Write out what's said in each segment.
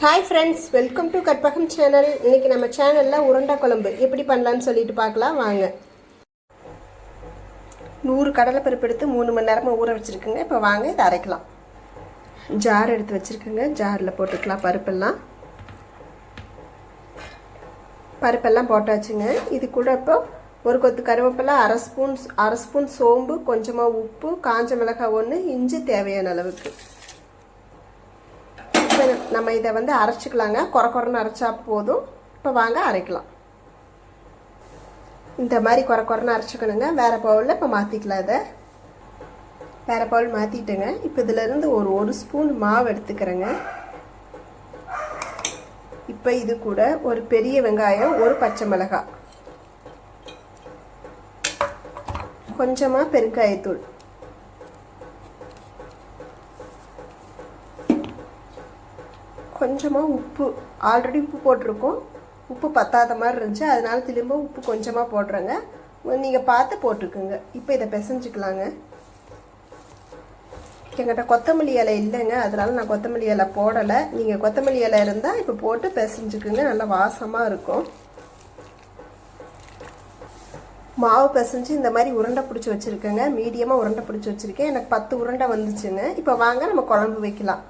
Hi friends welcome to Karpagam channel இன்னைக்கு நம்ம சேனலில் உருண்டை குழம்பு எப்படி பண்ணலான்னு சொல்லிட்டு பார்க்கலாம் வாங்க. நூறு கடலைப்பருப்பு எடுத்து மூணு மணி நேரமாக ஊற வச்சுருக்குங்க. இப்போ வாங்க இதை அரைக்கலாம். ஜார் எடுத்து வச்சுருக்குங்க. ஜாரில் போட்டுக்கலாம் பருப்பெல்லாம். பருப்பெல்லாம் போட்டாச்சுங்க. இது கூட இப்போ ஒரு கொத்து கருவேப்பிலை அரை ஸ்பூன் அரை ஸ்பூன் சோம்பு கொஞ்சமாக உப்பு காஞ்ச மிளகாய் ஒன்று இஞ்சி தேவையான அளவுக்கு. நம்ம இதை வந்து அரைச்சிக்கலாங்க. குறை குறைன்னு அரைச்சா போதும். இப்போ வாங்க அரைக்கலாம். இந்த மாதிரி குறை குறைன்னு அரைச்சிக்கணுங்க. வேறு பவுலில் இப்போ மாற்றிக்கலாம் இதை. வேறு பவுல் மாற்றிட்டேங்க இப்போ இதிலேருந்து ஒரு ஒரு ஸ்பூன் மாவு எடுத்துக்கிறேங்க. இப்போ இது கூட ஒரு பெரிய வெங்காயம் ஒரு பச்சை மிளகாய். கொஞ்சமாக பெருங்காயத்தூள். கொஞ்சமாக உப்பு. ஆல்ரெடி உப்பு போட்டிருக்கோம். உப்பு பத்தாத மாதிரி இருந்துச்சு. அதனால திரும்ப உப்பு கொஞ்சமாக போடுறேங்க. நீங்கள் பார்த்து போட்டுக்குங்க. இப்போ இதை பிசைஞ்சுக்கலாங்க. எங்கிட்ட கொத்தமல்லி இலை இல்லைங்க. அதனால நான் கொத்தமல்லி இலை போடலை. நீங்கள் கொத்தமல்லி இலை இருந்தால் இப்போ போட்டு பிசைஞ்சுக்குங்க. நல்லா வாசமாக இருக்கும். மாவு பிசைஞ்சு இந்த மாதிரி உருண்டை பிடிச்சி வச்சுருக்கேங்க. மீடியமாக உருண்டை பிடிச்சி வச்சுருக்கேன். எனக்கு பத்து உருண்டை வந்துச்சுங்க. இப்போ வாங்க நம்ம குழம்பு வைக்கலாம்.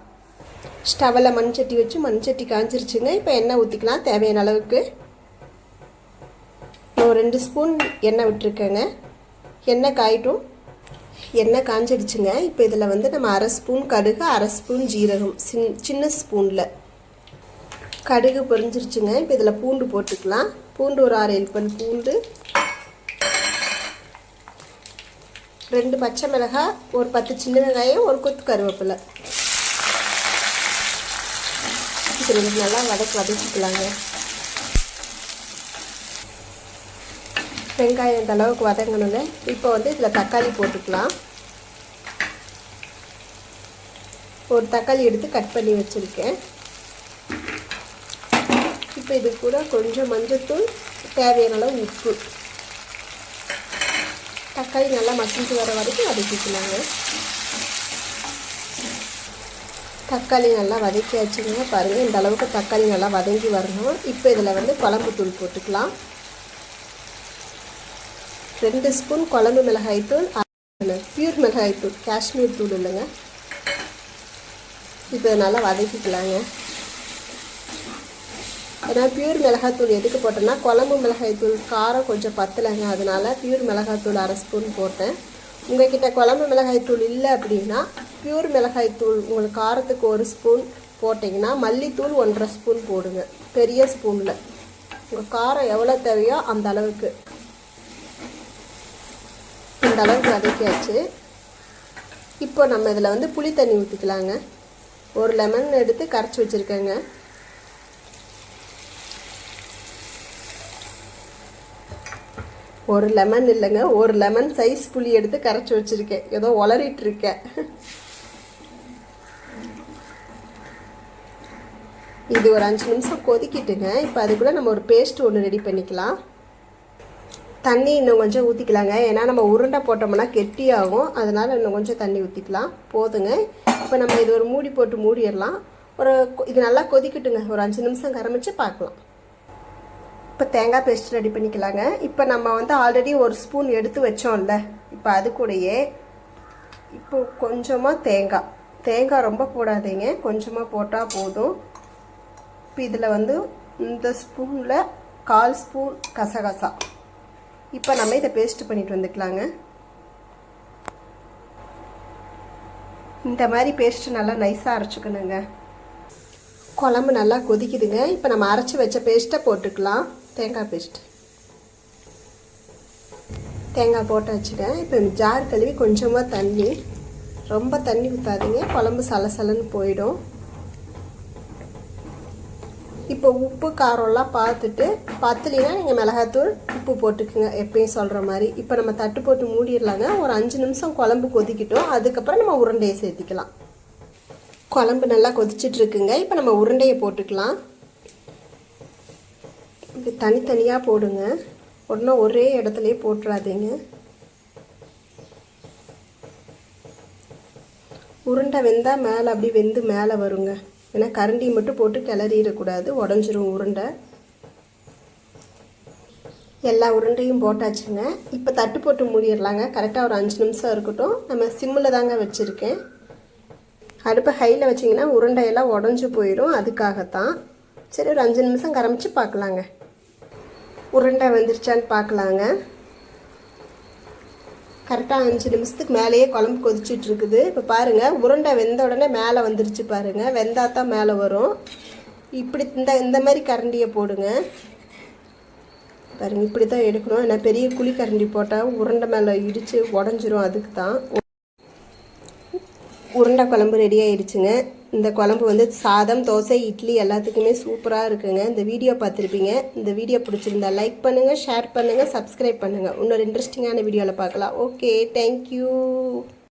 ஸ்டவில் மண் சட்டி வச்சு மண் சட்டி காஞ்சிருச்சுங்க. இப்போ எண்ணெய் ஊற்றிக்கலாம் தேவையான அளவுக்கு. இப்போ ரெண்டு ஸ்பூன் எண்ணெய் விட்டுருக்கேங்க. எண்ணெய் காயிட்டும். எண்ணெய் காஞ்சிடுச்சுங்க. இப்போ இதில் வந்து நம்ம அரை ஸ்பூன் கடுகு அரை ஸ்பூன் ஜீரகம். சின் சின்ன ஸ்பூனில். கடுகு பொரிஞ்சிருச்சுங்க. இப்போ இதில் பூண்டு போட்டுக்கலாம். பூண்டு ஒரு ஆறு எல்பன் பூண்டு. ரெண்டு பச்சை மிளகாய் ஒரு பத்து சின்ன வெங்காயம் ஒரு கொத்து கருவேப்பிலை. இது நல்லா வதக்கி வதக்கிக்கலாங்க. வெங்காயம் இந்த அளவுக்கு வதங்கணுங்க இப்போ வந்து இதில் தக்காளி போட்டுக்கலாம். ஒரு தக்காளி எடுத்து கட் பண்ணி வச்சுருக்கேன். இப்போ இது கூட கொஞ்சம் மஞ்சத்தூள் தேவையான அளவு உப்பு. தக்காளி நல்லா மசிஞ்சு வர வரைக்கும் வதக்கிக்கலாங்க. தக்காளி நல்லா வதக்கியாச்சுங்க பாருங்கள் இந்த அளவுக்கு தக்காளி நல்லா வதங்கி வரணும். இப்போ இதில் வந்து குழம்பு தூள் போட்டுக்கலாம். ரெண்டு ஸ்பூன் குழம்பு மிளகாய் தூள் பியூர் மிளகாய் தூள் காஷ்மீர் தூள் இல்லைங்க. இப்போ நல்லா வதக்கிக்கலாங்க. ஏன்னா பியூர் மிளகாத்தூள் எதுக்கு போட்டேன்னா குழம்பு மிளகாய் தூள் காரம் கொஞ்சம் பத்தலைங்க. அதனால பியூர் மிளகாத்தூள் அரை ஸ்பூன் போட்டேன். உங்ககிட்ட குழம்பு மிளகாய்த்தூள் இல்லை அப்படின்னா பியூர் மிளகாய்த்தூள் உங்களுக்கு காரத்துக்கு ஒரு ஸ்பூன் போட்டிங்கன்னா மல்லித்தூள் ஒன்றரை ஸ்பூன் போடுங்க. பெரிய ஸ்பூனில் உங்கள் காரம் எவ்வளோ தேவையோ அந்த அளவுக்கு. இந்த அளவுக்கு வதக்கியாச்சு. இப்போ நம்ம இதில் வந்து புளி தண்ணி ஊற்றிக்கலாங்க. ஒரு லெமன் எடுத்து கரைச்சி வச்சுருக்கேங்க. ஒரு லெமன் இல்லைங்க ஒரு லெமன் சைஸ் புளி எடுத்து கரைச்சி வச்சுருக்கேன். ஏதோ உளறிட்டுருக்கேன். இது ஒரு அஞ்சு நிமிஷம் கொதிக்கிட்டுங்க. இப்போ அதுக்குள்ளே நம்ம ஒரு பேஸ்ட் ஒன்று ரெடி பண்ணிக்கலாம். தண்ணி இன்னும் கொஞ்சம் ஊற்றிக்கலாங்க ஏன்னா நம்ம உருண்டை போட்டோம்னா கெட்டியாகும். அதனால் இன்னும் கொஞ்சம் தண்ணி ஊற்றிக்கலாம் போதுங்க. இப்போ நம்ம இது ஒரு மூடி போட்டு மூடிடலாம். ஒரு இது நல்லா கொதிக்கட்டுங்க. ஒரு அஞ்சு நிமிஷம் கரமிச்சு பார்க்கலாம். இப்போ தேங்காய் பேஸ்ட் ரெடி பண்ணிக்கலாங்க. இப்போ நம்ம வந்து ஆல்ரெடி ஒரு ஸ்பூன் எடுத்து வச்சோம்ல. இப்போ அது கூடயே இப்போ கொஞ்சமாக தேங்காய். தேங்காய் ரொம்ப போடாதீங்க. கொஞ்சமாக போட்டால் போதும். இப்போ இதில் வந்து இந்த ஸ்பூனில் கால் ஸ்பூன் கசகசா. இப்போ நம்ம இதை பேஸ்ட் பண்ணிட்டு வந்துக்கலாங்க. இந்த மாதிரி பேஸ்ட்டு நல்லா நைஸாக அரைச்சிக்கணுங்க. குழம்பு நல்லா கொதிக்குதுங்க. இப்போ நம்ம அரைச்சி வச்ச பேஸ்ட்டை போட்டுக்கலாம். தேங்காய் பேஸ்ட் தேங்காய் போட்டாச்சுங்க இப்போ ஜார் கழுவி கொஞ்சமாக தண்ணி ரொம்ப தண்ணி ஊற்றாதீங்க குழம்பு சலசலன்னு போயிடும். இப்போ உப்பு காரம்லாம் பார்த்துட்டு பத்துலினா நீங்கள் மிளகாத்தூள் உப்பு போட்டுக்குங்க. எப்பயும் சொல்கிற மாதிரி. இப்போ நம்ம தட்டு போட்டு மூடிடலாங்க. ஒரு அஞ்சு நிமிஷம் குழம்பு கொதிக்கிட்டோம். அதுக்கப்புறம் நம்ம உருண்டையை சேர்த்திக்கலாம். குழம்பு நல்லா கொதிச்சிட்டுருக்குங்க இப்போ நம்ம உருண்டையை போட்டுக்கலாம். இது தனித்தனியாக போடுங்க. ஒன்றும் ஒரே இடத்துலையே போட்டுறாதீங்க. உருண்டை வெந்தால் மேலே அப்படி வெந்து மேலே வருங்க. ஏன்னா கரண்டி மட்டும் போட்டு கிளறிடக்கூடாது. உடஞ்சிரும் உருண்டை. எல்லா உருண்டையும் போட்டாச்சுங்க. இப்போ தட்டு போட்டு மூடிடலாங்க. கரெக்டாக ஒரு அஞ்சு நிமிஷம் இருக்கட்டும். நம்ம சிம்மில் தாங்க வச்சுருக்கேன். அடுப்பை ஹையில் வச்சிங்கன்னா உருண்டையெல்லாம் உடஞ்சி போயிடும் அதுக்காகத்தான். சரி ஒரு அஞ்சு நிமிஷம் கரமிச்சு பார்க்கலாங்க. உருண்டை வந்துருச்சான்னு பார்க்கலாங்க. கரெக்டாக அஞ்சு நிமிஷத்துக்கு மேலேயே குழம்பு கொதிச்சுட்டு இருக்குது இப்போ பாருங்கள் உருண்டை வெந்த உடனே மேலே வந்துருச்சு பாருங்கள் வெந்தா தான் மேலே வரும். இப்படி இந்த இந்த மாதிரி கரண்டியை போடுங்க. பாருங்கள் இப்படி தான் எடுக்கணும். ஏன்னா பெரிய குழி கரண்டி போட்டால் உருண்டை மேலே இடித்து உடஞ்சிரும் அதுக்கு தான். உருண்டை குழம்பு ரெடி ஆயிடுச்சுங்க. இந்த குழம்பு வந்து சாதம் தோசை இட்லி எல்லாத்துக்குமே சூப்பராக இருக்குங்க. இந்த வீடியோ பார்த்துருப்பீங்க. இந்த வீடியோ பிடிச்சிருந்தா லைக் பண்ணுங்கள் ஷேர் பண்ணுங்கள் சப்ஸ்கிரைப் பண்ணுங்கள் இன்னொரு இன்ட்ரெஸ்டிங்கான வீடியோவில் பார்க்கலாம். Okay thank you